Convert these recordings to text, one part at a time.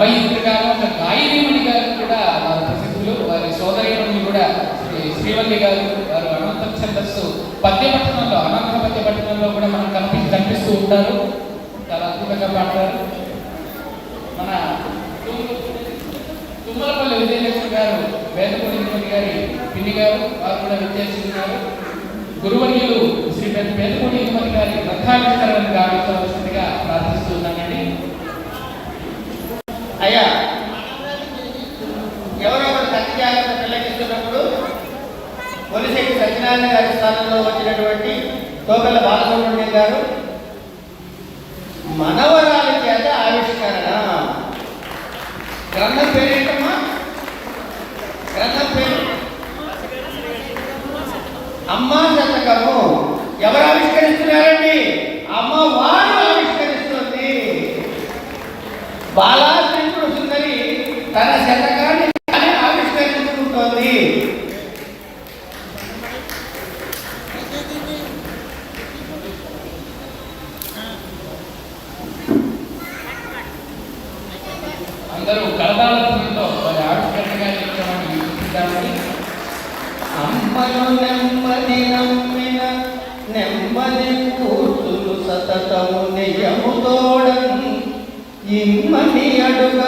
కవయిత్రి గారు ఒక గాయనీమణి గారు కూడా వారి ప్రసిద్ధులు. వారి సోదరిమణి కూడా శ్రీవల్లి గారు వారు అనంతం ఛందస్సు పద్యపట్టణంలో అనంత పద్యపట్టణంలో కూడా మనం కనిపి కనిపిస్తూ ఉంటారు. చాలా అద్భుతంగా పాడతారు. మన తుమ్మలపల్లి విజయలక్ష్మి గారు వేదపూడి గారి పిన్ని గారు వారు కూడా విద్యార్థులున్నారు గురువర్యులు శ్రీ పెద్ద గారి గ్రంథావిష్కరణను గారి స్థానంలో వచ్చినటువంటి తోకల బాలసుబ్రహ్మణ్యం గారు మనవరాలి చేత ఆవిష్కరణ. గ్రంథం పేరేటమ్మా గ్రంథం పేరు? అమ్మా శతకము. ఎవరు ఆవిష్కరిస్తున్నారండి? అమ్మ వారు ఆవిష్కరిస్తుంది. బాలా సుందరి తన శతకాన్ని తానే ఆవిష్కరించుకుంటోంది అందరూ కలదాలతో వారి ఆవిష్కరణగా చెప్పినటువంటి చూపిద్దామని అమ్మను నెమ్మది నమ్మిన నెమ్మది కూతులు సతతము నియముతోడన్ ఇమ్మని అడుగ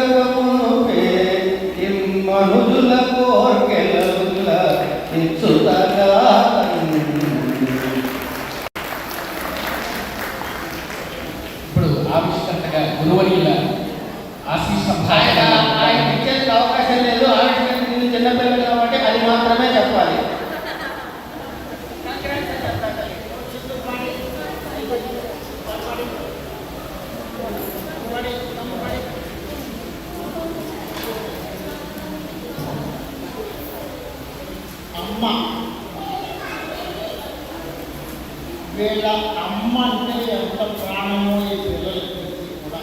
వీళ్ళ అమ్మ అంటే ఎంత ప్రాణమో ఈ పిల్లలకి కూడా.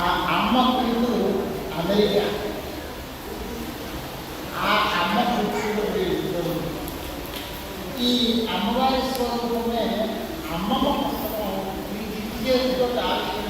ఆ అమ్మ కూతురు అమెరికా ఆ అమ్మ కూతురు వీళ్ళిద్దరు ఈ అమ్మవారి స్వరూపమే అమ్మమ్మ పుస్తకం. ఈ దిగ్గేతో ఆవిష్కరించబడ్డది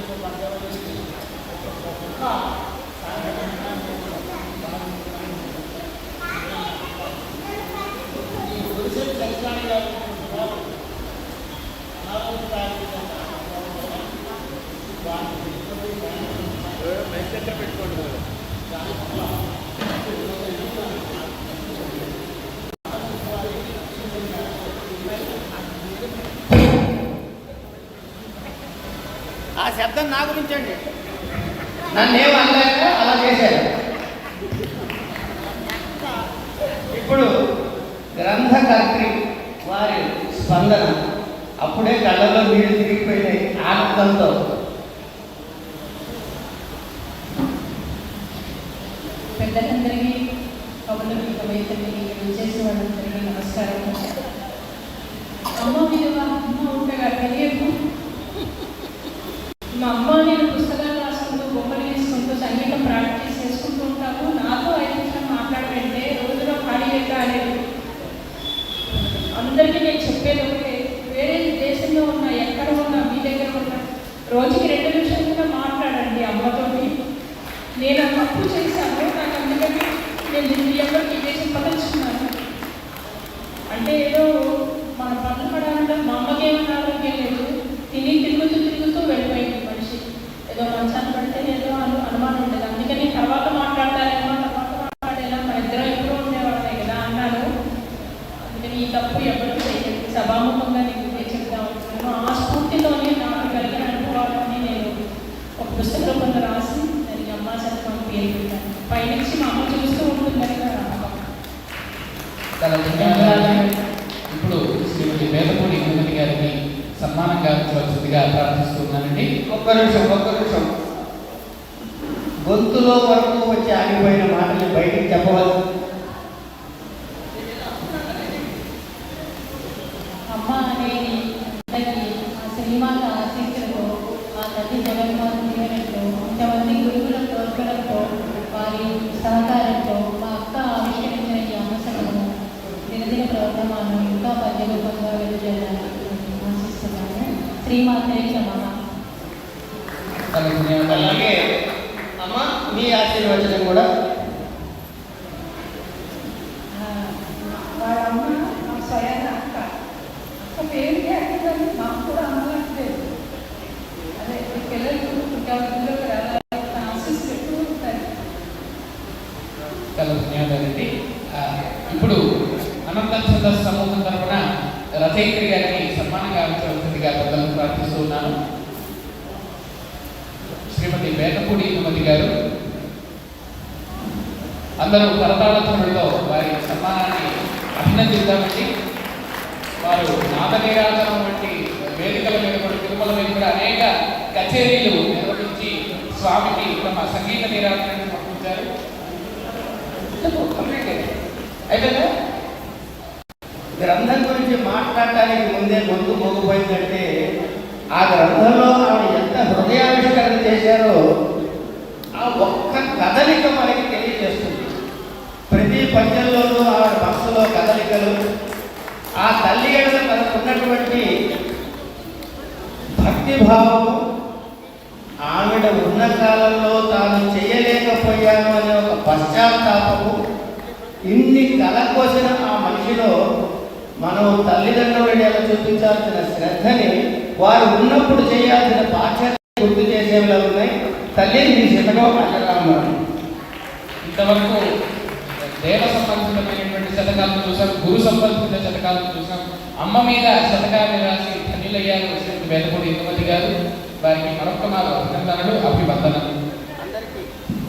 ఆ శబ్దం నా గురించండి. అండి నన్నేం అనలేక అలా చేశారు. ఇప్పుడు గ్రంథకర్త్రి వారి స్పందన అప్పుడే కళ్ళలో నీళ్ళు తిరిగిపోయినాయి. ఆనందంతో పెద్దలందరికీ కవులకి కవయితలకి చేసిన వాళ్ళందరికీ నమస్కారం. అమ్మ విలువ చేసి పదలుచుకున్నాను అంటే ఏదో మన పనులు పడాలంటే మా అమ్మకి ఆరోగ్యం లేదు. తిని తిరుగుతూ తిరుగుతూ వెళ్ళిపోయింది మనిషి. ఏదో మంచాన్ని పడితే ఏదో అను అనుమానం ఉండదు. చాలా ఇప్పుడు శ్రీమతి వేదపూడి ఇంద్రుని గారిని సన్మానంగా ఉంచవలసిందిగా ప్రార్థిస్తున్నానండి ఒక్క నిమిషం ఒక్క నిమిషం. గొంతులో వరకు వచ్చి ఆగిపోయిన మాటల్ని బయటికి చెప్పవలసింది ఉంటారు కూడా? ధన్యవాదాలండి ఇప్పుడు అనంత చంద్ర సమూహం తరఫున రచయిత్రి గారికి సన్మానం గావించవలసిందిగా పెద్దలను ప్రార్థిస్తూ శ్రీమతి వేదపూడి యుమతి గారు అందరూ కరతాళత్వంలో వారి సన్మానాన్ని అభినందిద్దామండి. వారు నాద వంటి వేదికల మీద కూడా తిరుమల మీద కూడా అనేక కచేరీలు నిర్వహించి స్వామికి తమ సంగీత నిరాజనాన్ని పంపించారు. అయిపోయిందా? గ్రంథం గురించి మాట్లాడటానికి ముందే ముందు మోగిపోయిందంటే ఆ గ్రంథంలో ఆవిడ ఎంత హృదయావిష్కరణ చేశారో ఆ ఒక్క కదలిక మనకి ప్రతి పద్యంలోనూ ఆవిడ మనసులో కదలికలు ఆ తల్లి ఎడల తనకున్నటువంటి భక్తిభావము ఆవిడ ఉన్న కాలంలో తాను చేయలేకపోయాను అనే ఒక పశ్చాత్తాపము ఇన్ని కలకోసిన ఆ మనిషిలో మనం తల్లిదండ్రులు ఎలా చూపించాల్సిన శ్రద్ధని వారు ఉన్నప్పుడు చేయాల్సిన బాధ్యత గుర్తు చేసేవిలా ఉన్నాయి. తల్లిని మీ శతకం ఇంతవరకు దేవ సంబంధితమైనటువంటి శతకాలను చూసాం గురు సంబంధిత శతకాలను చూసాం అమ్మ మీద శతకాన్ని రాసి ధన్యులయ్యారు శ్రీమతి వేదపూడి ఇందుమతి గారు. వారికి మరొక నాలుగు అభినందనలు అభివందనలు.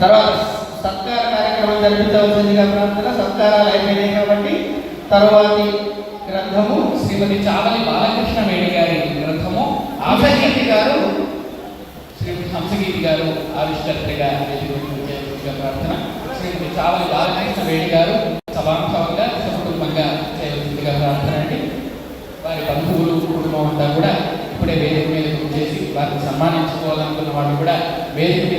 తర్వాత సత్కార కార్యక్రమం జరిపించవలసిందిగా ప్రార్థన సత్కారాలు అయిపోయినాయి కాబట్టి తర్వాతి గ్రంథము శ్రీమతి చావలి బాలకృష్ణ వేణి గారి గ్రంథము. ఆవిష్కృతి గారు శ్రీమతి హంసగీతి గారు ఆవిష్కర్తగా ప్రార్థన. కావాలి చావలి వేడి వేణి గారు సభాంశంగా సకుటుంబంగా చేయవలసిందిగా ప్రార్థన అండి. వారి బంధువులు కుటుంబం అంతా కూడా ఇప్పుడే వేదిక మీద చేసి వారిని సన్మానించుకోవాలనుకున్న వాళ్ళు కూడా వేదిక